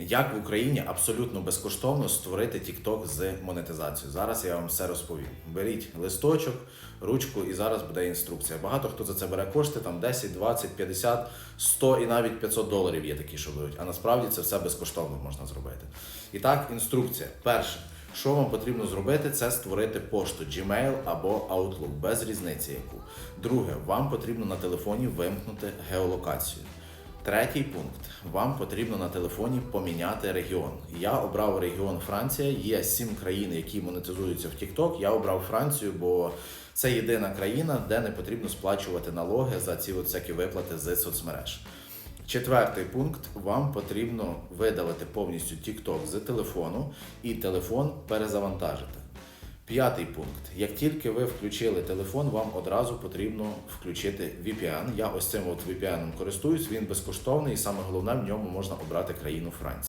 Як в Україні абсолютно безкоштовно створити TikTok з монетизацією? Зараз я вам все розповім. Беріть листочок, ручку, і зараз буде інструкція. Багато хто за це бере кошти, там 10, 20, 50, 100 і навіть 500 доларів є такі, що беруть. А насправді це все безкоштовно можна зробити. І так, інструкція. Перше, що вам потрібно зробити, це створити пошту Gmail або Outlook, без різниці яку. Друге, вам потрібно на телефоні вимкнути геолокацію. Третій пункт. Вам потрібно на телефоні поміняти регіон. Я обрав регіон Франція. Є сім країн, які монетизуються в TikTok. Я обрав Францію, бо це єдина країна, де не потрібно сплачувати налоги за ці всякі виплати з соцмереж. Четвертий пункт: вам потрібно видалити повністю TikTok з телефону і телефон перезавантажити. П'ятий пункт. Як тільки ви включили телефон, вам одразу потрібно включити VPN. Я ось цим от VPN користуюсь, він безкоштовний, і саме головне в ньому можна обрати країну Франції.